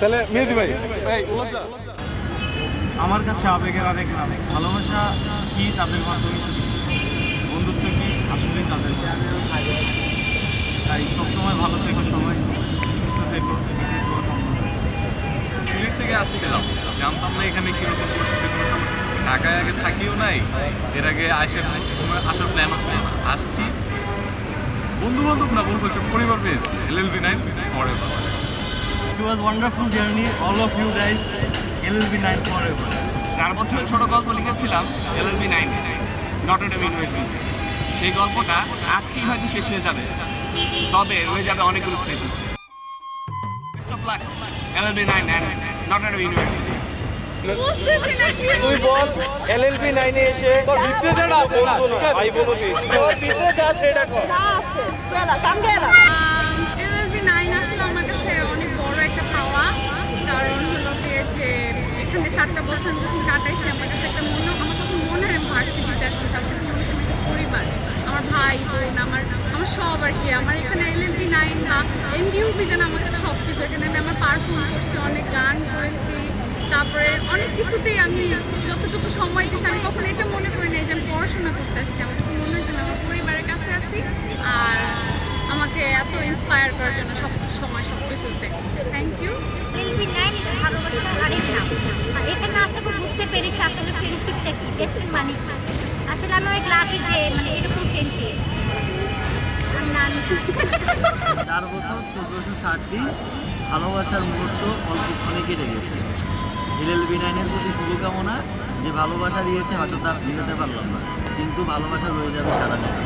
তাহলে মেহেদি ভাই। আমার কাছে আবেগের আরেক নাম ভালোবাসা কি তাদের মাধ্যমে শিখেছি বন্ধুত্ব কি আসলেই তাদের তাই সবসময় ভালো থেকো সবাই, সুস্থ থেকো। সিলেট থেকে আসছিলাম, জানতাম না এখানে কীরকম পরিস্থিতি কোনো ঢাকায় আগে থাকিও নাই, এর আগে আসার সময় আসার প্ল্যান আছে। আসছি বন্ধু বান্ধব না বলব একটা পরিবার পেয়েছি এল এল বি নাইন পরে It was wonderful journey, all of you guys. LLB 9 forever. চার বছরের ছোট গল্প লিখেছিলাম এলএলবি নাইন নটরডেম ইউনিভার্সিটি সেই গল্পটা আজকেই হয়তো শেষ হয়ে যাবে। তবে রয়ে যাবে অনেকগুলো স্মৃতি। Best of luck LLB nine and Notre Dame university তুই বল এলএলবি নাইনে এসে তোর ভিতরে আছে না ভাই বোন তোর ভিতরে যা আছে এটা কর। এলএলবি নাইন আসলে আমার কাছে অনেক বড় একটা পাওয়া। কারণ হলো গিয়ে যে এখানে চারটা বছর যখন কাটাইছি আমার কাছে একটা মনে আমার কাছে মনে হয় ভার্সিটিতে আসতেছে আমার কাছে মনে পরিবার। আমার ভাই বোন আমার আমার সব আর কি। আমার এখানে এলএলবি নাইন বা এনডিউবি যেন আমার কাছে সব কিছু এখানে আমি আমার পারফর্ম করছি অনেক গান করেছি তারপরে অনেক কিছুতেই আমি যতটুকু সময় দিচ্ছি আমি কখনো এটা মনে করি নাই যে আমি পড়াশোনা করতে আসছি। আমার কাছে মনে হয়েছে আমি আমার পরিবারের কাছে আছি আর আমাকে এত ইন্সপায়ার করার জন্য সব সময় সব কিছুতে থ্যাংক ইউ আরেক নাম। আর এখানে আসার পর বুঝতে পেরেছি আসলে ফ্রেন্ডশিপটা কি বেস্ট ফ্রেন্ড মানে কি। আসলে আমি অনেক যে মানে এরকম ফ্রেন্ড পেয়েছি। চার বছর চোদ্দোশো ষাট দিন। ভালোবাসার মুহূর্ত অল্পক্ষণে কেটে গেছে এলএলবি নাইনের প্রতি শুভকামনা, যে ভালোবাসা দিয়েছে হয়তো তার মেটাতে পারলাম না, কিন্তু ভালোবাসা রয়ে যাবে সারা জীবন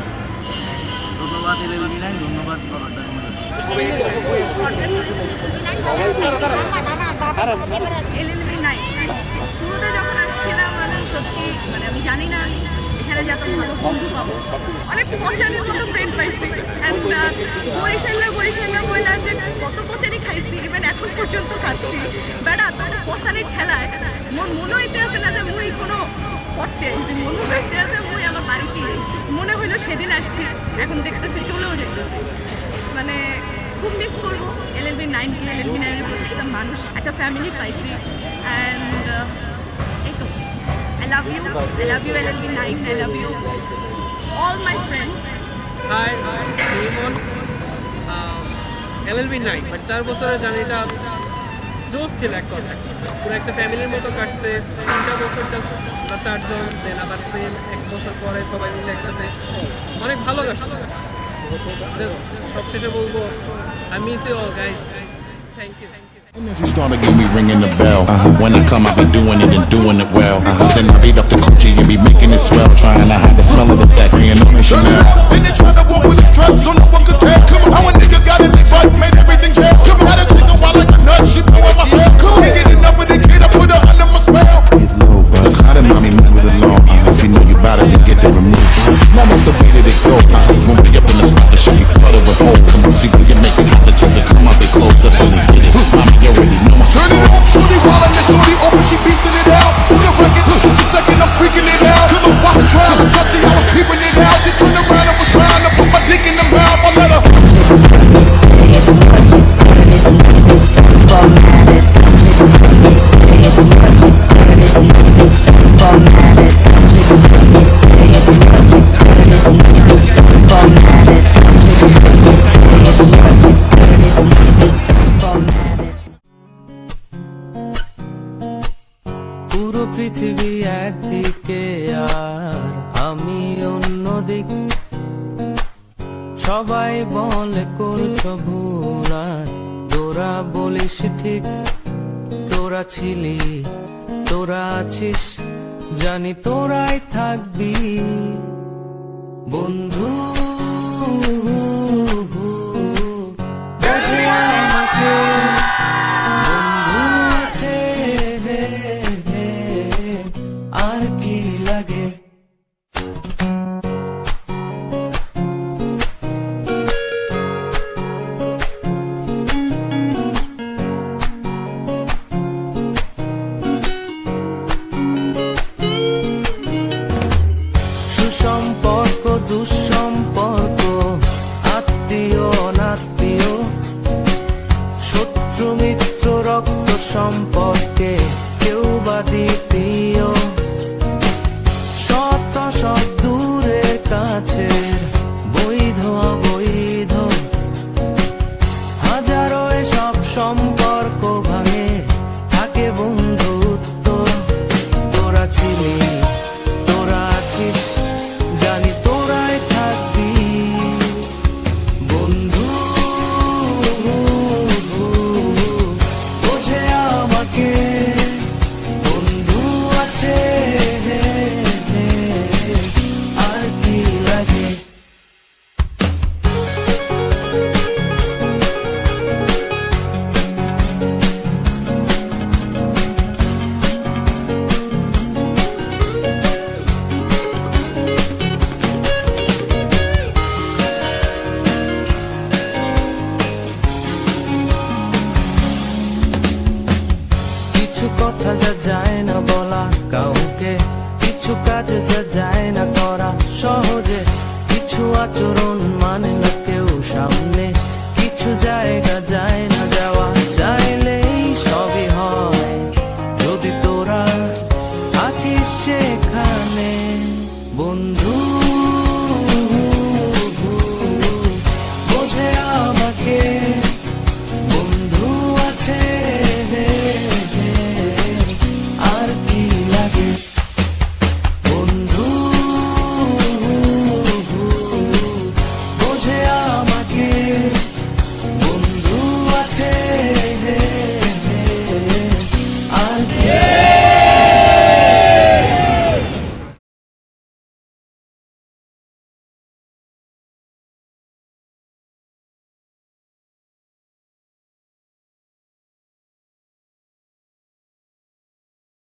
ধন্যবাদ এলএলবি নাইন ধন্যবাদ শুরুতে যখন মানে সত্যি মানে আমি জানি না এখানে যে এত ভালো বন্ধু পাবো। অনেক পচারির মতো ফ্রেন্ড পাইছি। অ্যান্ড বরিশালে বরিশালে বইলা যে কত পচারি খাইছি ইভেন এখন পর্যন্ত খাচ্ছি। বেড়া, তোর পচারির ঠেলায় মোর মনে হইতে আছে না যে মুই কোনো আইছি? মনে হইতে আছে মুই আমার বাড়িতে মনে হইল সেদিন আসছি, এখন দেখতেছি চলেও যাইতেছি। মানে খুব মিস করব। এলএলবি নাইন এলএলবি নাইনের প্রত্যেকটা মানুষ, একটা ফ্যামিলি পাইছি। অ্যান্ড তো I love you I love you LLB nine I love you all my friends LLB nine but চার বছরের জার্নিটা জোস ছিল এক কথা পুরো একটা ফ্যামিলির মতো কাটছে। তিনটা বছর জাস্ট আমরা চারজন দেন আবার সেম এক বছর পরে সবাই মিলে একসাথে। অনেক ভালো কাটছে। জাস্ট সবশেষে বলব I miss you all guys thank you thank you You start to give me ringing the bell. When I come, I be doing it and doing it well. Then I beat up the coochie and be making it swell. Trying to hide the smell of the sexy and on the Chanel. And they try to walk with his drugs, so no one could tell. Come on, how a nigga got in the butt, made everything jail. Come on, how সবাই বলে করছ ভুল আর? তোরা বলিস ঠিক, তোরা ছিলি, তোরা আছিস, জানি তোরাই থাকবি। বন্ধু বন্ধু আর কি লাগে? বোঝা যায় না বলা কাউকে। কিছু কাজে